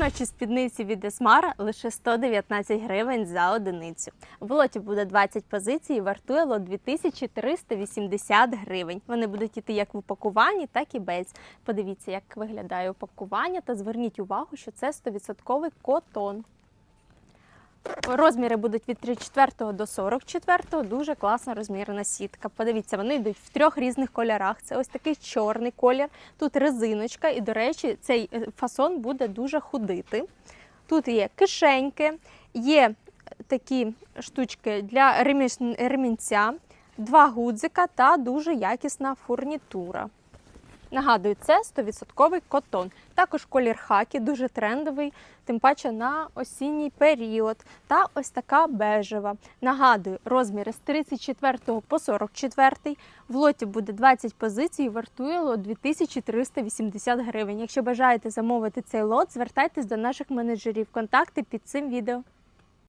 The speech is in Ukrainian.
Жіночі спідниці від Esmara лише 119 гривень за одиницю. В лоті буде 20 позицій і вартує лот 2380 гривень. Вони будуть іти як в упакуванні, так і без. Подивіться, як виглядає упакування, та зверніть увагу, що це 100% котон. Розміри будуть від 34 до 44, дуже класна розмірна сітка. Подивіться, вони йдуть в трьох різних кольорах. Це ось такий чорний колір, тут резиночка, і, до речі, цей е, фасон буде дуже худити. Тут є кишеньки, є такі штучки для ремінця, два гудзика та дуже якісна фурнітура. Нагадую, це 100% котон. Також колір хакі, дуже трендовий, тим паче на осінній період. Та ось така бежева. Нагадую, розміри з 34 по 44. В лоті буде 20 позицій, вартує лот 2380 гривень. Якщо бажаєте замовити цей лот, звертайтесь до наших менеджерів. Контакти під цим відео.